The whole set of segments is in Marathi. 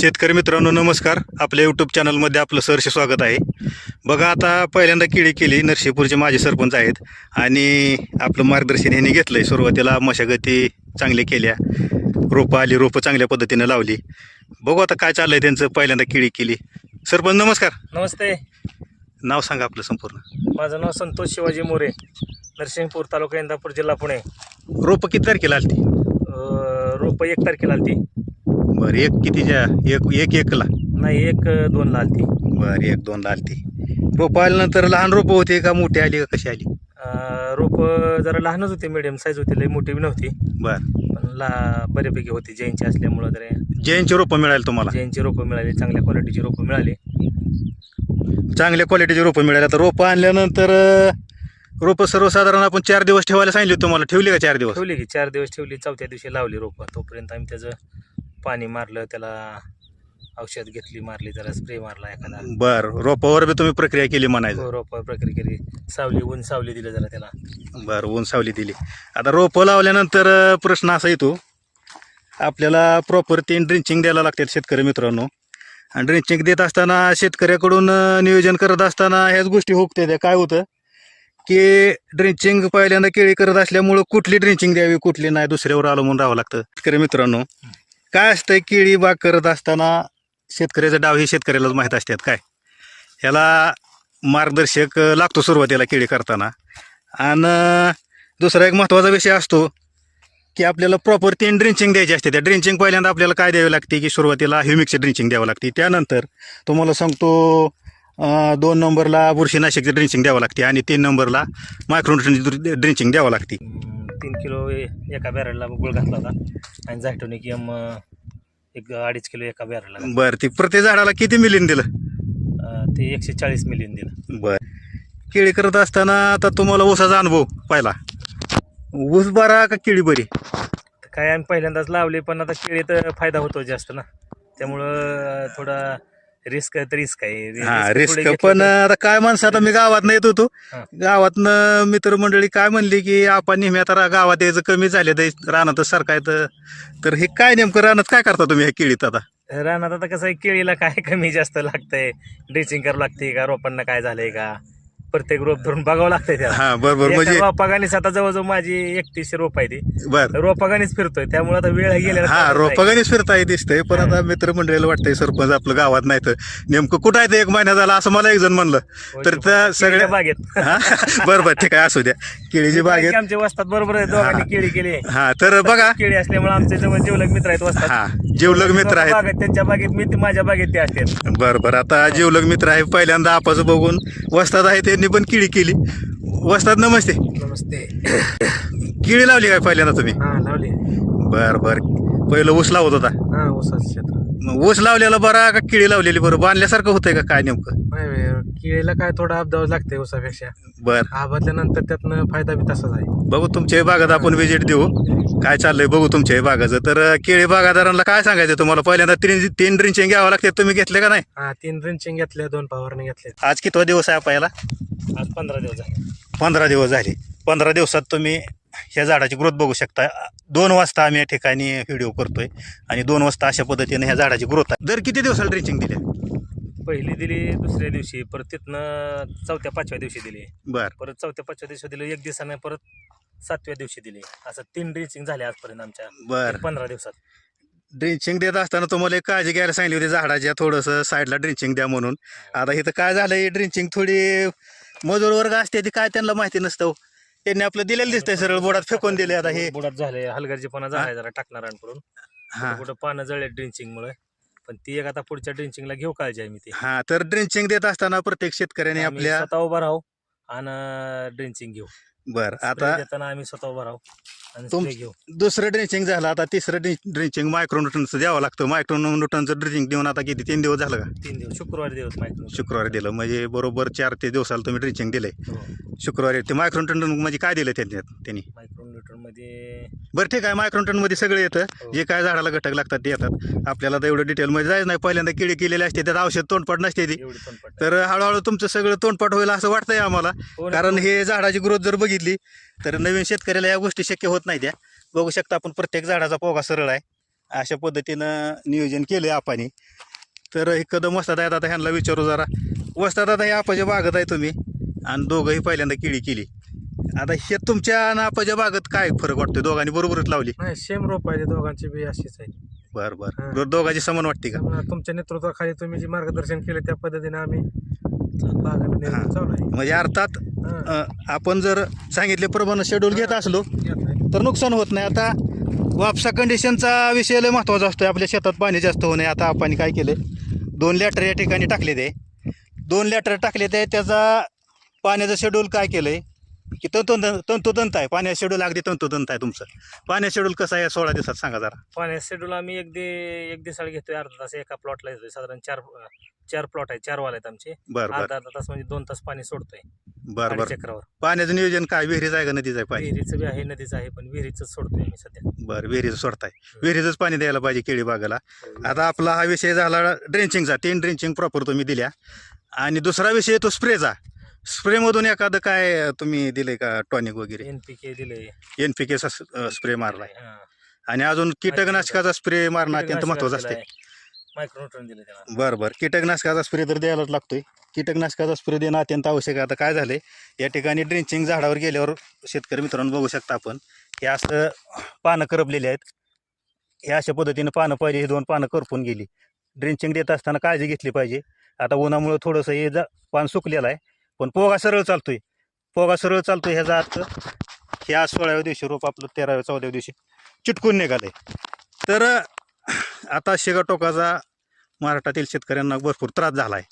शेतकरी मित्रांनो नमस्कार. आपल्या यूट्यूब चॅनलमध्ये आपलं सहर्ष स्वागत आहे. बघा आता पहिल्यांदा केळी केली. नरसीपूरचे माझे सरपंच आहेत. आणि आपलं मार्गदर्शन यांनी घेतलं आहे सुरुवातीला मशागती चांगल्या केल्या. रोपं आली रोपं चांगल्या पद्धतीनं लावली. बघू आता काय चाललंय त्यांचं पहिल्यांदा केळी केली. सरपंच नमस्कार. नमस्ते. नाव सांगा आपलं संपूर्ण. माझं नाव संतोष शिवाजी मोरे नरसिंगपूर तालुका इंदापूर जिल्हा पुणे. रोपं किती तारखेला आलती? रोपं एक तारखेला आलती. बरं एक कितीच्या एक एक एकला? नाही एक अं, दोनला आलती बरं एक दोनला आलती रोपं आल्यानंतर लहान रोपं होती का मोठी आली का कशी आली? रोपं जरा लहानच होती मिडियम साईज होती लई मोठी बी नव्हती. बरं. पण ला बऱ्यापैकी होती जैनची असल्यामुळं जरा. जैनची रोपं मिळाली तुम्हाला? जैनची रोपं मिळाली चांगल्या क्वालिटीची रोपं मिळाली. चांगल्या क्वालिटीचे रोपं मिळाले. आता रोपं आणल्यानंतर अं, रोपं सर्वसाधारण आपण चार दिवस ठेवायला सांगितले तुम्हाला. ठेवली का चार दिवस? ठेवली की चार दिवस ठेवली चौथ्या दिवशी लावली रोपं. तोपर्यंत आम्ही त्याचं पाणी मारलं त्याला औषध घेतली मारली जरा स्प्रे मारला एखादा. बर रोपावर बी तुम्ही प्रक्रिया केली म्हणायचं. हो, रोपं प्रक्रिया केली. सावली ऊन सावली दिलं जरा त्याला. बरं ऊन सावली दिली. आता रोपं लावल्यानंतर अं, प्रश्न असा येतो. आपल्याला प्रॉपर तीन ड्रिंचिंग द्यायला लागतात शेतकरी मित्रांनो. आणि ड्रिंचिंग देत असताना शेतकऱ्याकडून अं, नियोजन करत असताना ह्याच गोष्टी होते त्या काय होतं? की ड्रिंचिंग पहिल्यांदा केळी करत असल्यामुळं कुठली ड्रिंचिंग द्यावी कुठली नाही दुसऱ्यावर अवलंबून राहावं लागतं. शेतकरी मित्रांनो काय असतं केळी बाग करत असताना शेतकऱ्याचा डाव हे शेतकऱ्यालाच माहीत असतात काय? ह्याला मार्गदर्शक लागतो सुरुवातीला केळी करताना. आणि दुसरा एक महत्त्वाचा विषय असतो की आपल्याला प्रॉपर तीन ड्रिंचिंग द्यायची असते. त्या ड्रिंचिंग पहिल्यांदा आपल्याला काय द्यावी लागते की सुरुवातीला ह्युमिकची ड्रिंचिंग द्यावं लागते. त्यानंतर तुम्हाला सांगतो दोन नंबरला बुरशीनाशकची ड्रिंचिंग द्यावं लागते आणि तीन नंबरला मायक्रोन्युट्रनची ड्रिंचिंग द्यावं लागते. तीन किलो एका बॅरलला गुळ घातला होता. आणि झायटोनिक एम एक अडीच किलो एका बॅरलला. बरं ती प्रत्येक झाडाला किती मिलीन दिलं? अं, ते एकशे चाळीस मिलियन दिलं. बरं. केळी करत असताना आता तुम्हाला ऊसाचा अनुभव पाहिला. ऊस बरा का केळी बरी? तर काय आम्ही पहिल्यांदाच लावले पण आता केळीत फायदा होतो जास्त ना. त्यामुळं अं, थोडा रिस्क तर रिस्क आहे. हा रिस्क थोडी पण आता काय माणसं आता मी गावात येत होतो. हा. गावातनं मित्रमंडळी काय म्हणली की आपण नेहमी आता रा- गावात यायचं कमी झाले ते रानातच सरकायचं तर हे काय नेमकं रानात काय करता तुम्ही ह्या केळीत आता? रानात आता कसं आहे केळीला काय कमी जास्त लागतंय? ड्रेसिंग करावं लागते का? रोपांना काय झालंय का? प्रत्येक रोप धरून बघावं लागतंय त्याला. हा बरोबर म्हणजे रोपागानीच आता जवळजवळ माझी एकतीसशे रोप आहे ती बर. रोपागानीच फिरतोय त्यामुळे आता वेळ गेलेला हा. रोपगानीच फिरताय दिसतंय पण आता मित्रमंडळीला वाटतंय सरपंच आपलं गावात नाही तर नेमकं कुठं आहे ते एक महिना झाला असं मला एक जण म्हणलं. तर त्या सगळ्या बागेत. हा बरं बरं ठीक आहे असू द्या. केळीची बागेत आमचे वस्तात बरोबर आहे दोघांनी केळी केली हा तर बघा. केळी असल्यामुळे आमचे जवळ जेवलग मित्र आहेत वस्तात. हा जीवलग मित्र आहेत. त्यांच्या बागेत मी ते माझ्या बागेत ते असतात. बर बर. आता जीवलग मित्र आहे पहिल्यांदा आपाचं बघून वस्तात आहे त्यांनी पण किळी केली. वस्तात नमस्ते. नमस्ते. किळी लावली काय पहिल्यांदा तुम्ही? हा लावली. बर बर. पहिलं ऊस लावत होता. हा ऊसाचं क्षेत्र मग ऊस लावलेला बरा का किळी लावलेली बरं? बांधल्यासारखं होतंय का काय नेमकं? नाही केळीला काय थोडा अपदाव लागते ऊसापेक्षा. बर. आबादल्यानंतर त्यातनं फायदा बी तसाच आहे. बघू तुमच्या बागात आपण व्हिजिट देऊ. काय चाललंय बघू तुमच्या बागाचं. तर अं, केळी बागादारांना काय सांगायचं तुम्हाला? पहिल्यांदा तीन तीन ड्रिंचिंग घ्यावं लागते. तुम्ही घेतले का नाही? हा तीन ड्रिंचिंग घेतल्या दोन फवारणी घेतल्या आज कितवा दिवस आहे पहिला आज पंधरा दिवस झाले. पंधरा दिवस झाले. पंधरा दिवसात तुम्ही ह्या झाडाची ग्रोथ बघू शकता. दोन वाजता आम्ही या ठिकाणी व्हिडिओ करतोय आणि दोन वाजता अशा पद्धतीने ह्या झाडाची ग्रोथ आहे. दर किती दिवसाला ड्रिचिंग दिले? पहिली दिली दुसऱ्या दिवशी परत तिथनं चौथ्या पाचव्या दिवशी दिली. बर. परत चौथ्या पाचव्या दिवशी दिली एक दिवसाने परत सातव्या दिवशी दिली. असं तीन ड्रिंचिंग झाले आजपर्यंत आमच्या. बर. पंधरा दिवसात. ड्रिंचिंग देत असताना तुम्हाला एक काळजी घ्यायला सांगितली होती झाडाच्या थोडंसं साईडला ड्रिंचिंग द्या म्हणून. आता इथं काय झालं ही ड्रिंचिंग थोडी मजूर वर्ग असते ती काय त्यांना माहिती नसतं हो. त्यांनी आपलं दिलेलं दिसतंय सरळ बोडात फेकून दिले आता हे. बुडात झाले हलगर्जीपणा झालाय जरा टाकणाऱ्यांकडून हा. कुठं पानं जळले ड्रिंचिंग मुळे पण ती एक आता पुढच्या ड्रिंचिंगला घेऊ काळजी आहे मी ती. हा तर ड्रिंचिंग देत असताना प्रत्येक शेतकऱ्याने आम्ही आपल्या स्वतः उभा राहू आणि ड्रिंचिंग घेऊ. बर Spray आता देताना आम्ही स्वतः उभा राहू. आणि तुम- स्प्रे घेऊ. दुसरं ड्रिंचिंग झालं आता तिसरं ड्रिंचिंग मायक्रोन्यूटनचं द्यावं लागतं. मायक्रोन्यूटनचं ड्रिंचिंग देऊन आता किती तीन दिवस झालं का? तीन दिवस शुक्रवारी दिवस माहिती शुक्रवारी दिलं. म्हणजे बरोबर चार ते दिवसाला तुम्ही ड्रिंचिंग दिलंय. हो. शुक्रवारी ते मायक्रोन्यूटन म्हणजे काय दिलं त्यांनी त्यांनी? मायक्रोन्यूट्रनमध्ये बरं ठीक आहे मायक्रोन्यूटनमध्ये सगळे येतं. हो. जे काय झाडाला घटक लागतात ते येतात. आपल्याला तर एवढं डिटेल मध्ये जायचं नाही. पहिल्यांदा किडी केलेली असते त्यात औषध तोंडपाट नसते ती. एवढी पण पडत तर हळूहळू तुमचं सगळं तोंडपाट होईल असं वाटतंय आम्हाला. हो ना, कारण. हे. झाडाची ग्रोथ जर बघितली तर नवीन शेतकऱ्याला या गोष्टी शक्य होत नाही त्या. बघू शकता आपण प्रत्येक झाडाचा पोगा सरळ आहे. अशा पद्धतीनं नियोजन केलं आहे आपाने. तर हे कदम वस्तात आहेत आता ह्यांना विचारू जरा. वस्तात आता हे आपाच्या बागत आहे तुम्ही. आणि दोघंही पहिल्यांदा किळी केली. आता हे तुमच्या आणि आपाच्या बागत काय फरक वाटतोय? दोघांनी बरोबरच लावली. नाही सेम रोप आहे दोघांची बी अशीच आहे. बरं बरं. बरं दोघांची समान वाटते का? त्यामुळे तुमच्या नेतृत्वाखाली तुम्ही जे मार्गदर्शन केलं त्या पद्धतीने आम्ही चालू आहे. म्हणजे अर्थात. आपण जर सांगितल्याप्रमाणे शेड्यूल घेत असलो तर नुकसान होत नाही. आता वापसा कंडिशनचा विषय लय महत्त्वाचा असतो आपल्या शेतात पाणी जास्त होऊ नये. आता आपण काय केलं दोन लॅटर या ठिकाणी टाकले ते. दोन लॅटर टाकले ते त्याचा पाण्याचं शेड्यूल काय केलं आहे की तंतोतंत तंतोतंत आहे. पाण्याचं शेड्यूल अगदी तंतोतंत आहे तुमचं. पाण्याचं शेड्यूल कसं आहे सोळा दिवसात सांगा जरा. पाण्याचं शेड्यूल आम्ही एक दि एक दिवसाला घेतोय. अर्धा तास एका प्लॉटला येतोय साधारण चार चार प्लॉट आहे चार वाल आहेत आमचे. बरं बरं. अर्धा अर्धा तास म्हणजे दोन तास पाणी सोडतोय. बरं बरं. चक्रावर. पाण्याचं नियोजन काय? विहिरीचं आहे का? नदीचं आहे पाणी? विहिरीचं बी आहे नदीचं आहे पण विहिरीच सोडतोय आम्ही सध्या. बरं विहिरीचं सोडताय. विहिरीचंच पाणी द्यायला पाहिजे केळी बागाला आता आपला हा विषय झाला ड्रेंचिंगचा. तीन ड्रेंचिंग प्रॉपर तुम्ही दिल्या. आणि दुसरा विषय तो स्प्रेचा. स्प्रेमधून एखादं काय तुम्ही दिले का टॉनिक वगैरे? एनपीके दिले एन पी केचा स्प्रे मारलाय. आणि अजून कीटकनाशकाचा स्प्रे मारणं अत्यंत महत्वाचं असते मायक्रोन्यूट्रन दिले त्याला. बरं बरं. कीटकनाशकाचा स्प्रे तर द्यायलाच लागतोय. कीटकनाशकाचा स्प्रे देणं अत्यंत आवश्यक आहे. आता काय झालंय? या ठिकाणी ड्रेंचिंग झाडावर गेल्यावर शेतकरी मित्रांनो बघू शकता आपण हे असं पानं करपलेली आहेत. हे अशा पद्धतीनं पानं पाहिजे. हे दोन पानं करपून गेली. ड्रेंचिंग देत असताना काळजी घेतली पाहिजे. आता उन्हामुळं थोडंसं हे जा पान सुकलेलं आहे. पण पोगा सरळ चालतोय. पोगा सरळ चालतोय ह्याचा अर्थ हे आज सोळाव्या दिवशी रोप आपलं तेराव्या चौदाव्या दिवशी चिटकून निघालंय. तर आता शेगाटोकाचा महाराष्ट्रातील शेतकऱ्यांना भरपूर त्रास झाला आहे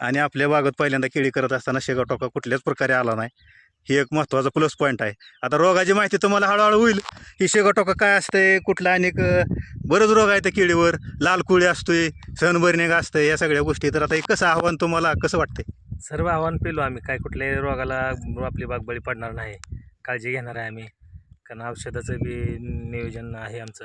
आणि आपल्या बागत पहिल्यांदा केळी करत असताना शेगाटोका कुठल्याच प्रकारे आला नाही. ही एक महत्त्वाचा प्लस पॉईंट आहे. आता रोगाची माहिती तुम्हाला हळूहळू होईल. की शेगाटोका काय असतंय कुठला अनेक बरंच रोग आहे त्या केळीवर. लाल कुळी असतोय सनबर्निंग असतंय या सगळ्या गोष्टी. तर आता हे कसं आव्हान तुम्हाला कसं वाटतंय? सर्व आव्हान पेलो आम्ही. काय कुठल्याही रोगाला आपली बाग बळी पडणार नाही. काळजी घेणार आहे आम्ही. कारण औषधाचं बी नियोजन आहे आमचं.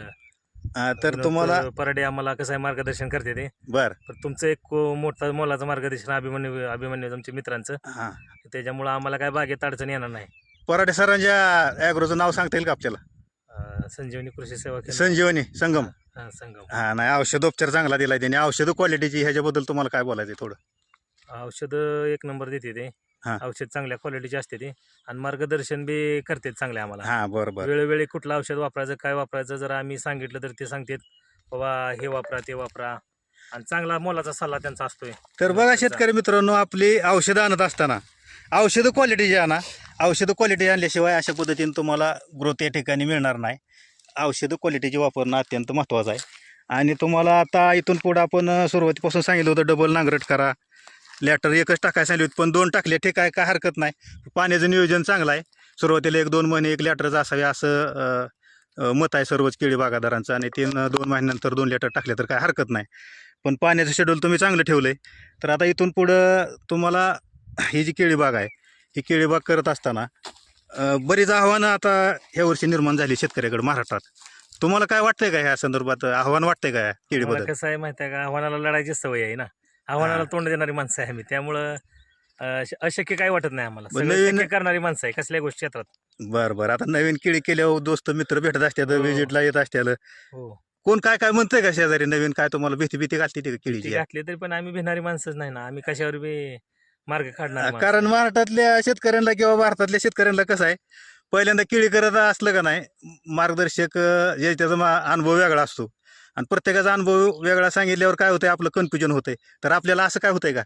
तर तुम्हाला पर- परडे आम्हाला कसं आहे मार्गदर्शन करते ते. बर. पण तुमचं एक को- मोठं मोलाचं मार्गदर्शन अभिमन्यू अभिमन्यू आमच्या मित्रांचं. हां. त्याच्यामुळं आम्हाला काय बागेत अडचण येणार नाही. पराठे सरांच्या ॲग्रोचं नाव सांगता येईल का आपल्याला? अं, संजीवनी कृषी सेवा केंद्र. संजीवनी संगम. हा, संगम. हा नाही औषधोपचार चांगला दिलाय त्यांनी. औषध क्वालिटीची ह्याच्याबद्दल तुम्हाला काय बोलायचं आहे थोडं? औषध एक नंबर देते ते. हा. औषध चांगल्या क्वालिटीचे असते ते. आणि मार्गदर्शन बी करते चांगले आम्हाला. हा बरं बरं वेळोवेळी कुठलं औषध वापरायचं काय वापरायचं जर आम्ही सांगितलं तर ते सांगतात बाबा हे वापरा ते वापरा. आणि चांगला मोलाचा सल्ला त्यांचा असतोय. तर बघा शेतकरी मित्रांनो आपली औषधं आणत असताना औषधं क्वालिटीची आणा. औषधं क्वालिटी आणल्याशिवाय अशा पद्धतीने तुम्हाला ग्रोथ या ठिकाणी मिळणार नाही. औषधं क्वालिटीची वापरणं अत्यंत महत्त्वाचं आहे. आणि तुम्हाला आता इथून पुढं आपण अं, सुरुवातीपासून सांगितलं होतं डबल नांगरट करा. लॅटर एकच टाकायला सांगितली होती पण दोन टाकले. ठीक आहे काय हरकत नाही. पाण्याचं नियोजन चांगलं आहे. सुरुवातीला एक दोन महिने एक लॅटरच असावे असं मत आहे सर्वच केळी बागादारांचं. आणि तीन दोन महिन्यानंतर दोन लेटर टाकले तर काय हरकत नाही. पण पाण्याचं शेड्यूल तुम्ही चांगलं ठेवलं आहे तर आता इथून पुढं तुम्हाला ही जी केळी बाग आहे ही केळी बाग करत असताना बरीच आव्हानं आता ह्या वर्षी निर्माण झाली शेतकऱ्याकडे महाराष्ट्रात. तुम्हाला काय वाटतंय का ह्या संदर्भात? आव्हान वाटतंय का मला केळीबद्दल? कसं आहे माहिती आहे का? आव्हानाला लढायची सवय आहे ना. आव्हानाला. तोंड देणारी माणसं आहे आम्ही. त्यामुळं अं, श- अशक्य काय वाटत नाही आम्हाला. बरं, सगळं नवीन- शक्य करणारी माणसं आहे कसल्या गोष्टी क्षेत्रात. बरं बरं. आता नवीन केळी केल्यावर दोस्त मित्र भेटत असतात हो. व्हिजिटला येत असतात हो. कोण काय काय म्हणतंय का शेजारी नवीन? काय तुम्हाला भीती भीती घालते ती का ती घातली तरी पण आम्ही भिणारी माणसंच नाही ना. आम्ही कशावर बी मार्ग काढणार कारण महाराष्ट्रातल्या शेतकऱ्यांना किंवा भारतातल्या शेतकऱ्यांना कसं आहे पहिल्यांदा केळी करत असलं का नाही मार्गदर्शक अं, जे त्याचा मा- अनुभव वेगळा असतो. आणि प्रत्येकाचा अनुभव वेगळा सांगितल्यावर काय होतंय? आपलं कन्फ्युजन होतंय. तर आपल्याला असं काय होतंय का?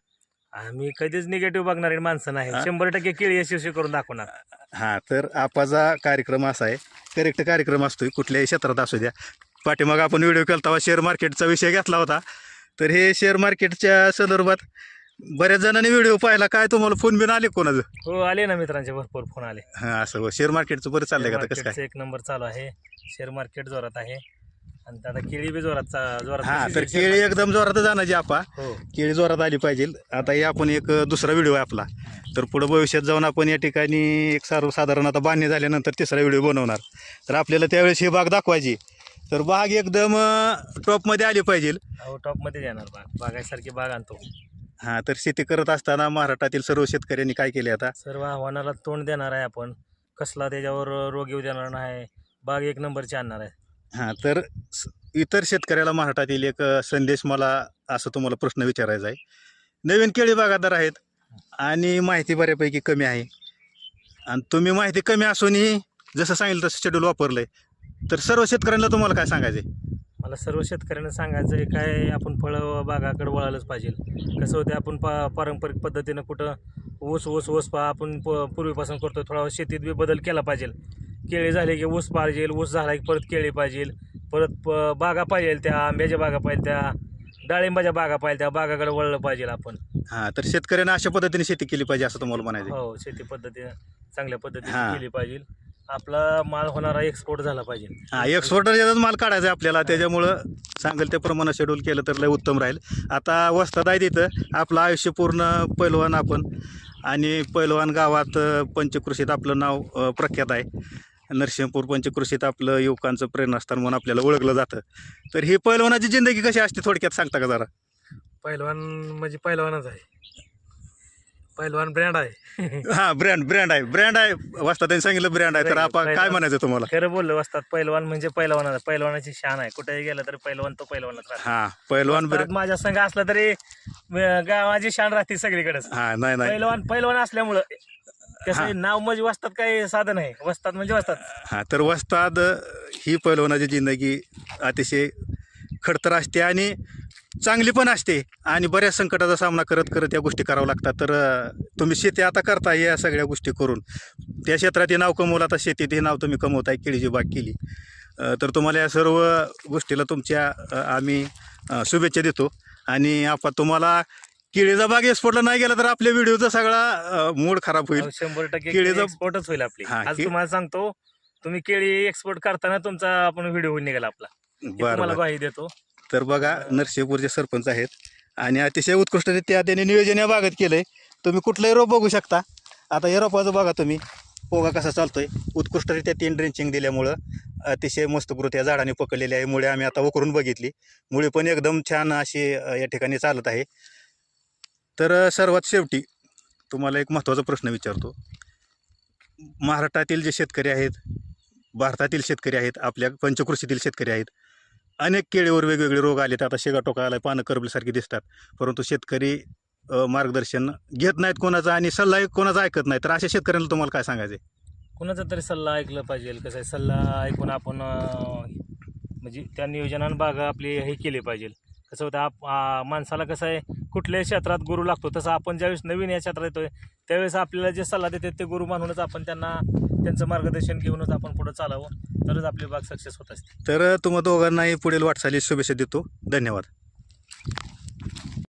आम्ही कधीच निगेटिव्ह बघणारी माणसं नाही? शंभर टक्के केळी यशस्वी करून दाखवणार हां तर आपाचा कार्यक्रम असा आहे. करेक्ट कार्यक्रम असतोय. कुठल्याही क्षेत्रात असू द्या. पाठीमाग आपण व्हिडिओ केला तेव्हा शेअर मार्केटचा विषय घेतला होता. तर हे शेअर मार्केटच्या संदर्भात बऱ्याच जणांनी व्हिडिओ पाहिला. काय तुम्हाला फोन बिन आले कोणाचं? हो आले ना मित्रांचे. भरपूर फोन आले. हां असं शेअर मार्केटचं बरं चाललंय का कसं काय? एक नंबर चालू आहे. शेअर मार्केट जोरात आहे. आणि आता केळी बी जोरात चा- जोरात हां तर केळी एकदम जोरातच आणायची आपा. हो. केळी जोरात आली पाहिजे. आता हे आपण एक दुसरा व्हिडिओ आहे आपला. तर पुढं भविष्यात जाऊन आपण या ठिकाणी एक सर्वसाधारण आता बांधणी झाल्यानंतर तिसरा व्हिडिओ बनवणार. तर आपल्याला त्यावेळेस ही बाग दाखवायची. तर बाग एकदम अं, टॉपमध्ये आली पाहिजे. अहो टॉपमध्ये येणार बाग. बागायसारखी बाग आणतो. हां तर शेती करत असताना महाराष्ट्रातील सर्व शेतकऱ्यांनी काय केले आता? सर्व आव्हानाला तोंड देणार आहे आपण. कसला त्याच्यावर रोग येऊ देणार नाही. बाग एक नंबरची आणणार आहे. हां तर स- इतर शेतकऱ्याला महाराष्ट्रातील एक अ, संदेश मला असं तुम्हाला प्रश्न विचारायचा आहे. नवीन केळी बागायतदार आहेत आणि माहिती बऱ्यापैकी कमी आहे. आणि तुम्ही माहिती कमी असूनही जसं सांगितलं तसं शेड्यूल वापरलं आहे तर सर्व शेतकऱ्यांना तुम्हाला काय सांगायचं आहे? मला सर्व शेतकऱ्यांना सांगायचं आहे काय आपण फळं बागाकडे वळायलाच पाहिजे. कसं होतं आपण पा पारंपरिक पद्धतीनं कुठं ऊस ऊस ऊस पा आपण प पूर्वीपासून करतो थोडा शेतीत बी बदल केला पाहिजे. केळी झाले की ऊस पाहिजे ऊस झाला की परत केळी पाहिजे परत प बागा पाहिजे त्या आंब्याच्या बागा पाहिजे त्या डाळिंबाच्या बागा पाहिजे त्या बागाकडे वळलं पाहिजे आपण. हां तर शेतकऱ्यांना अशा पद्धतीने शेती केली पाहिजे असं तुम्हाला म्हणायचं. हो शेती पद्धतीनं चांगल्या पद्धतीने हां. केली पाहिजे. आपला माल होणारा एक्सपोर्ट झाला पाहिजे. हां एक्सपोर्टर माल काढायचा आहे आपल्याला. त्याच्यामुळं सांगेल त्याप्रमाणे शेड्यूल केलं तर लय उत्तम राहील. आता वस्तात आहे तिथं आपलं आयुष्य पूर्ण पैलवान आपण. आणि पैलवान गावात अ, पंचकृषीत आपलं नाव अ, प्रख्यात आहे. नरसिंहपूर पंचकृषीत आपलं युवकांचं प्रेरणास्थान म्हणून आपल्याला ओळखलं जातं. तर ही पैलवानाची जिंदगी कशी असते थोडक्यात सांगता का जरा? पहिलवान म्हणजे पहिलवानच आहे. पहिलवान ब्रँड आहे. हां ब्रँड ब्रँड आहे. ब्रँड आहे. वस्तात त्यांनी सांगितलं ब्रँड आहे. तर आपण काय म्हणायचं तुम्हाला? खरं बोललो असतात पैलवान म्हणजे पैलवान पैलवानाची शान आहे. कुठेही गेलं तरी पैलवान तो पैलवानच राहतो. हां पैलवान ब्रँड माझ्या संघ असला तरी अं, गावाची शान राहते सगळीकडेच. हां नाही नाही. पैलवान पैलवान असल्यामुळं हा. नाव म्हणजे वस्तात काही साधन आहे? वस्तात म्हणजे वस्तात. हां तर वस्ताद ही पैलवानाची जिंदगी अतिशय खडतर असते आणि चांगली पण असते आणि बऱ्याच संकटाचा सामना करत करत या गोष्टी कराव्या लागतात. तर अ, तुम्ही शेती आता करता या सगळ्या गोष्टी करून. त्या क्षेत्रात हे नाव कमवलं आता शेतीत हे नाव तुम्ही कमवताय केळीची बाग केली. अ, तर तुम्हाला या सर्व गोष्टीला तुमच्या अ, आम्ही अ, शुभेच्छा देतो. आणि आपण तुम्हाला केळीचा बाग एक्सपोर्टला नाही गेला तर आपल्या व्हिडिओचा सगळा मूड खराब होईल. शंभर टक्के केळीचं- एक्सपोर्टच होईल आपली. हा, आज के- तुम्हाला सांगतो तुम्ही केळी एक्सपोर्ट करताना तुमचा आपण व्हिडिओ निघाला आपला. हे बरं तुम्हाला बरं. ग्वाही देतो. तर बघा नरसिंहपूरचे सरपंच आहेत आणि अतिशय उत्कृष्टरित्या त्यांनी नियोजन या बागेत केलं आहे तुम्ही कुठलंही रोप बघू शकता. आता या रोपाचं बघा तुम्ही पोगा कसा चालतोय. उत्कृष्टरित्या तीन ड्रेंचिंग दिल्यामुळं अतिशय मस्तकृत या झाडाने पकडलेली आहे. मुळे आम्ही आता उकरून बघितली. मुळे पण एकदम छान अशी अ, या ठिकाणी चालत आहे. तर सर्वात शेवटी तुम्हाला एक महत्त्वाचा प्रश्न विचारतो. महाराष्ट्रातील जे शेतकरी आहेत भारतातील शेतकरी आहेत आपल्या पंचकृषीतील शेतकरी आहेत अनेक केळीवर वेगवेगळे रोग आलेत. आता शेगाटोका आला पानं करबल्यासारखी दिसतात. परंतु शेतकरी मार्गदर्शन घेत नाहीत कोणाचा आणि सल्ला कोणाचा ऐकत नाही तर अशा शेतकऱ्यांना तुम्हाला काय सांगायचं आहे? कुणाचा तरी सल्ला ऐकलं पाहिजे कसं आहे? सल्ला ऐकून आपण म्हणजे त्या नियोजनानं बागा आपली हे केले पाहिजे. कसं होतं आप माणसाला कसं आहे कुठल्याही क्षेत्रात गुरु लागतो. तसं आपण ज्यावेळेस नवीन या क्षेत्रात येतोय त्यावेळेस आपल्याला जे सल्ला देतात ते गुरु मानूनच आपण त्यांना त्यांचं मार्गदर्शन घेऊनच आपण पुढं चालावं तरच आपली बाग सक्सेस होत असते. तर तुम्हा दोघांनाही पुढील वाटचालीस शुभेच्छा देतो. धन्यवाद.